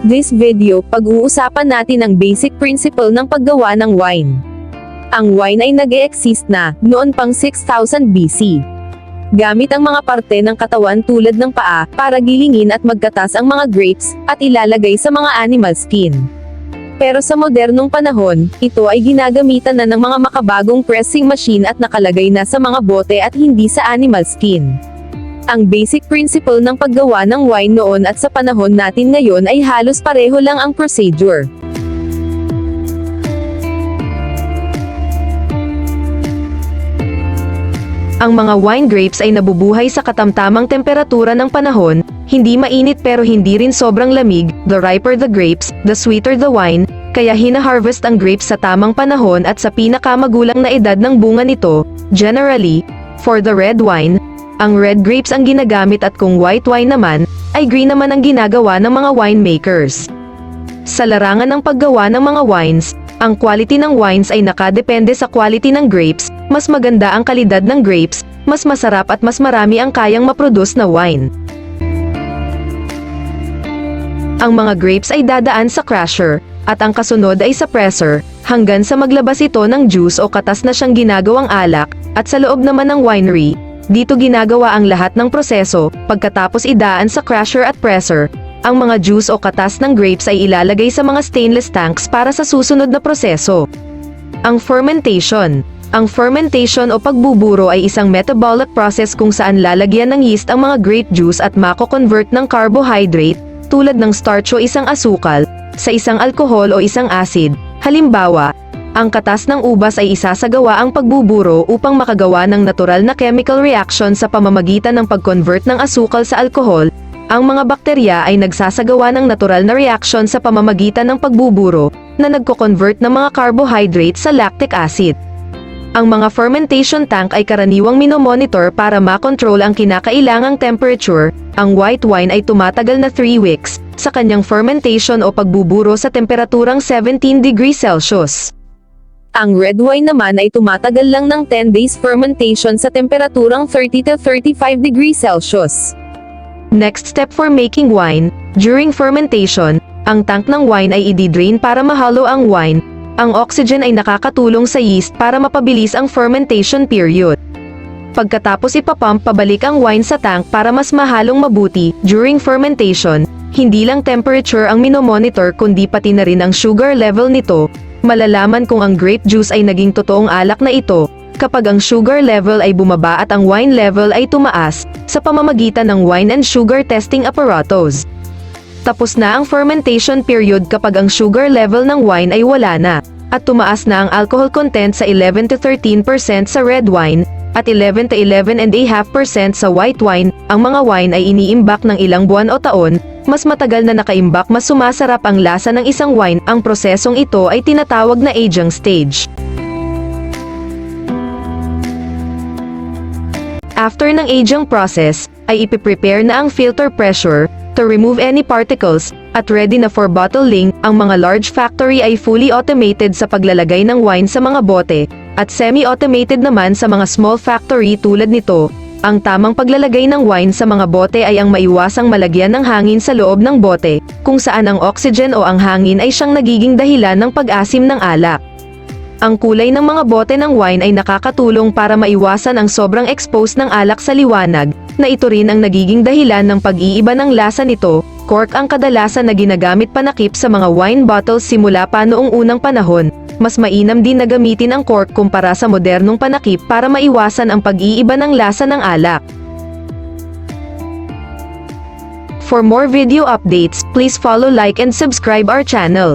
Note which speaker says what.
Speaker 1: This video, pag-uusapan natin ang basic principle ng paggawa ng wine. Ang wine ay nag-e-exist na, noon pang 6000 BC. Gamit ang mga parte ng katawan tulad ng paa, para gilingin at magkatas ang mga grapes, at ilalagay sa mga animal skin. Pero sa modernong panahon, ito ay ginagamitan na ng mga makabagong pressing machine at nakalagay na sa mga bote at hindi sa animal skin. Ang basic principle ng paggawa ng wine noon at sa panahon natin ngayon ay halos pareho lang ang procedure.
Speaker 2: Ang mga wine grapes ay nabubuhay sa katamtamang temperatura ng panahon, hindi mainit pero hindi rin sobrang lamig, the riper the grapes, the sweeter the wine, kaya hina-harvest ang grapes sa tamang panahon at sa pinakamagulang na edad ng bunga nito, generally, for the red wine, ang red grapes ang ginagamit at kung white wine naman, ay green naman ang ginagawa ng mga winemakers. Sa larangan ng paggawa ng mga wines, ang quality ng wines ay nakadepende sa quality ng grapes, mas maganda ang kalidad ng grapes, mas masarap at mas marami ang kayang maproduce na wine. Ang mga grapes ay dadaan sa crusher, at ang kasunod ay sa presser, hanggang sa maglabas ito ng juice o katas na siyang ginagawang alak, at sa loob naman ng winery, dito ginagawa ang lahat ng proseso, pagkatapos idaan sa crusher at presser, ang mga juice o katas ng grapes ay ilalagay sa mga stainless tanks para sa susunod na proseso. Ang fermentation. Ang fermentation o pagbuburo ay isang metabolic process kung saan lalagyan ng yeast ang mga grape juice at mako-convert ng carbohydrate, tulad ng starch o isang asukal, sa isang alkohol o isang acid. Halimbawa, ang katas ng ubas ay isasagawa ang pagbuburo upang makagawa ng natural na chemical reaction sa pamamagitan ng pag-convert ng asukal sa alkohol, ang mga bakterya ay nagsasagawa ng natural na reaction sa pamamagitan ng pagbuburo, na nagko-convert ng mga carbohydrate sa lactic acid. Ang mga fermentation tank ay karaniwang minomonitor para makontrol ang kinakailangang temperature, ang white wine ay tumatagal na 3 weeks, sa kanyang fermentation o pagbuburo sa temperaturang 17 degrees Celsius.
Speaker 1: Ang red wine naman ay tumatagal lang ng 10 days fermentation sa temperaturang 30 to 35 degrees Celsius.
Speaker 2: Next step for making wine, during fermentation, ang tank ng wine ay i-drain para mahalo ang wine. Ang oxygen ay nakakatulong sa yeast para mapabilis ang fermentation period. Pagkatapos ipapump pabalik ang wine sa tank para mas mahalong mabuti, during fermentation, hindi lang temperature ang minomonitor kundi pati na rin ang sugar level nito, malalaman kung ang grape juice ay naging totoong alak na ito, kapag ang sugar level ay bumaba at ang wine level ay tumaas, sa pamamagitan ng wine and sugar testing apparatus. Tapos na ang fermentation period kapag ang sugar level ng wine ay wala na, at tumaas na ang alcohol content sa 11 to 13% sa red wine, at 11 to 11 and a half percent sa white wine, ang mga wine ay iniimbak ng ilang buwan o taon, mas matagal na nakaimbak mas sumasarap ang lasa ng isang wine, ang prosesong ito ay tinatawag na aging stage. After ng aging process, ay ipiprepare na ang filter pressure, to remove any particles, at ready na for bottling, ang mga large factory ay fully automated sa paglalagay ng wine sa mga bote, at semi-automated naman sa mga small factory tulad nito. Ang tamang paglalagay ng wine sa mga bote ay ang maiwasang malagyan ng hangin sa loob ng bote, kung saan ang oxygen o ang hangin ay siyang nagiging dahilan ng pag-asim ng alak. Ang kulay ng mga bote ng wine ay nakakatulong para maiwasan ang sobrang expose ng alak sa liwanag, na ito rin ang nagiging dahilan ng pag-iiba ng lasa nito. Cork ang kadalasan na ginagamit panakip sa mga wine bottles simula pa noong unang panahon. Mas mainam din na gamitin ang cork kumpara sa modernong panakip para maiwasan ang pag-iiba ng lasa ng alak. For more video updates, please follow like and subscribe our channel.